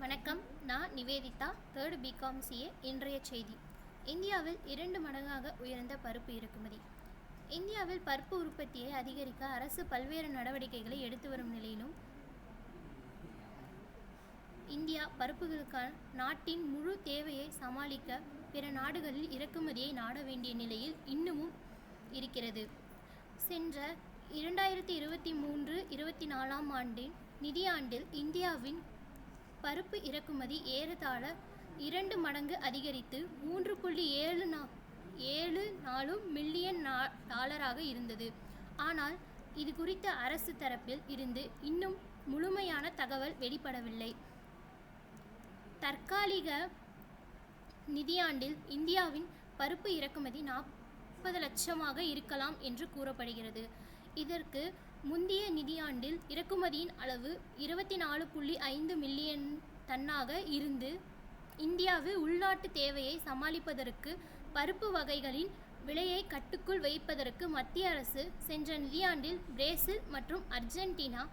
வணக்கம் நான் Nivedita third BCom CA இன்றைய செய்தி. இந்தியாவில் இரண்டு மடங்காக உயர்ந்த பருப்பு இறக்குமதி. இந்தியாவில் பருப்பு உற்பத்தியை அதிகரிக்க அரசு பல்வேறு நடவடிக்கைகளை எடுத்து வரும் நிலையிலும் இந்தியா பருப்புகளுக்கான நாட்டின் முழு தேவையை சமாளிக்க பிற நாடுகளில் இறக்குமதியை நாட வேண்டிய நிலையில் இன்னமும் இருக்கிறது. சென்ற இரண்டாயிரத்தி இருபத்தி மூன்று இருபத்தி நாலாம் ஆண்டின் நிதியாண்டில் இந்தியாவின் பருப்பு இறக்குமதி ஏறத்தாழ இரண்டு மடங்கு அதிகரித்து மூன்று புள்ளி ஏழு நா ஏழு நாலு மில்லியன் நா டாலராக இருந்தது. ஆனால் இது குறித்த அரசு தரப்பில் இருந்து இன்னும் முழுமையான தகவல் வெளிப்படவில்லை. தற்காலிக நிதியாண்டில் இந்தியாவின் பருப்பு இறக்குமதி நாப் நாற்பது லட்சமாக இருக்கலாம் என்று கூறப்படுகிறது. இதற்கு முந்தைய நிதியாண்டில் இறக்குமதியின் அளவு இருபத்தி நாலு புள்ளி ஐந்து மில்லியன் டன்னாக இருந்து இந்தியாவில் உள்நாட்டு தேவையை சமாளிப்பதற்கு பருப்பு வகைகளின் விலையை கட்டுக்குள் வைப்பதற்கு மத்திய அரசு சென்ற நிதியாண்டில் பிரேசில் மற்றும் அர்ஜென்டினா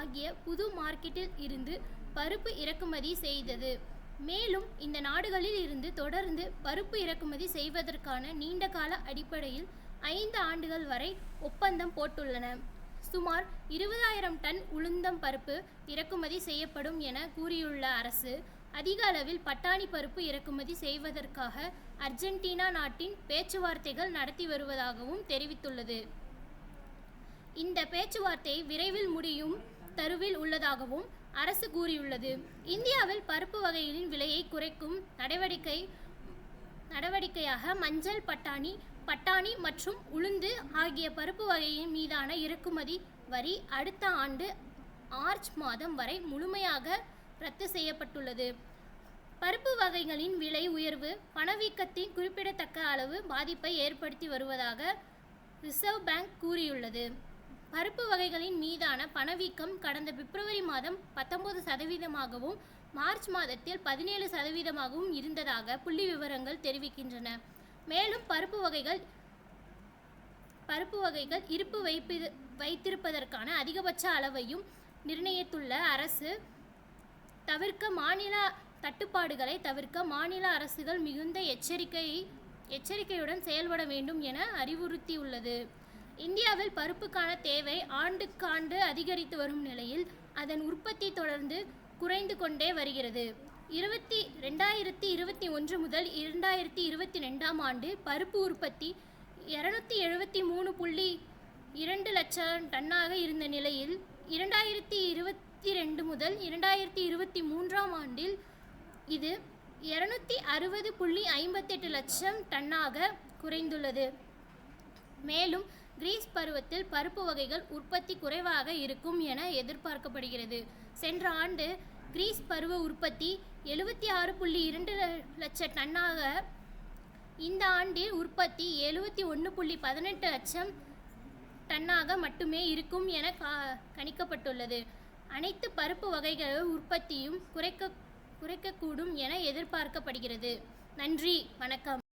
ஆகிய புது மார்க்கெட்டில் இருந்து பருப்பு இறக்குமதி செய்தது. மேலும் இந்த நாடுகளில் இருந்து தொடர்ந்து பருப்பு இறக்குமதி செய்வதற்கான நீண்டகால அடிப்படையில் ஐந்து ஆண்டுகள் வரை ஒப்பந்தம் போட்டுள்ளன. சுமார் இருபதாயிரம் டன் உளுந்தம் பருப்பு இறக்குமதி செய்யப்படும் என கூறியுள்ள அரசு அதிக அளவில் பட்டாணி பருப்பு இறக்குமதி செய்வதற்காக அர்ஜென்டினா நாட்டின் பேச்சுவார்த்தைகள் நடத்தி வருவதாகவும் தெரிவித்துள்ளது. இந்த பேச்சுவார்த்தை விரைவில் முடியும் தருவில் உள்ளதாகவும் அரசு கூறியுள்ளது. இந்தியாவில் பருப்பு வகைகளின் விலையை குறைக்கும் நடவடிக்கை நடவடிக்கையாக மஞ்சள் பட்டாணி பட்டாணி மற்றும் உளுந்து ஆகிய பருப்பு வகையின் மீதான இறக்குமதி வரி அடுத்த ஆண்டு மார்ச் மாதம் வரை முழுமையாக ரத்து செய்யப்பட்டுள்ளது. பருப்பு வகைகளின் விலை உயர்வு பணவீக்கத்தின் குறிப்பிடத்தக்க அளவு பாதிப்பை ஏற்படுத்தி வருவதாக ரிசர்வ் பேங்க் கூறியுள்ளது. பருப்பு வகைகளின் மீதான பணவீக்கம் கடந்த பிப்ரவரி மாதம் பத்தொன்பது சதவீதமாகவும் மார்ச் மாதத்தில் பதினேழு சதவீதமாகவும் இருந்ததாக புள்ளி விவரங்கள் தெரிவிக்கின்றன. மேலும் பருப்பு வகைகள் பருப்பு வகைகள் இருப்பு வைப்பு வைத்திருப்பதற்கான அதிகபட்ச அளவையும் நிர்ணயித்துள்ள அரசு தவிர்க்க மாநில தட்டுப்பாடுகளை தவிர்க்க மாநில அரசுகள் மிகுந்த எச்சரிக்கை எச்சரிக்கையுடன் செயல்பட வேண்டும் என அறிவுறுத்தியுள்ளது. இந்தியாவில் பருப்புக்கான தேவை ஆண்டுக்காண்டு அதிகரித்து வரும் நிலையில் அதன் உற்பத்தி தொடர்ந்து குறைந்து கொண்டே வருகிறது. இருபத்தி ரெண்டாயிரத்தி இருபத்தி ஒன்று முதல் இரண்டாயிரத்தி இருபத்தி ரெண்டாம் ஆண்டு பருப்பு உற்பத்தி இரநூத்தி எழுபத்தி மூணு புள்ளி இரண்டு லட்சம் டன்னாக இருந்த நிலையில் இரண்டாயிரத்தி இருபத்தி ரெண்டு முதல் இரண்டாயிரத்தி இருபத்தி மூன்றாம் ஆண்டில் இது இரநூத்தி அறுபது புள்ளி ஐம்பத்தெட்டு லட்சம் டன்னாக குறைந்துள்ளது. மேலும் கிரீஸ் பருவத்தில் பருப்பு வகைகள் உற்பத்தி குறைவாக இருக்கும் என எதிர்பார்க்கப்படுகிறது. சென்ற ஆண்டு கிரீஸ் பருவ உற்பத்தி எழுபத்தி ஆறு புள்ளி இரண்டு லட்ச டன்னாக இந்த ஆண்டில் உற்பத்தி எழுபத்தி ஒன்று புள்ளி பதினெட்டு லட்சம் டன்னாக மட்டுமே இருக்கும் என கா கணிக்கப்பட்டுள்ளது. அனைத்து பருப்பு வகைகள் உற்பத்தியும் குறைக்க குறைக்கக்கூடும் என எதிர்பார்க்கப்படுகிறது. நன்றி வணக்கம்.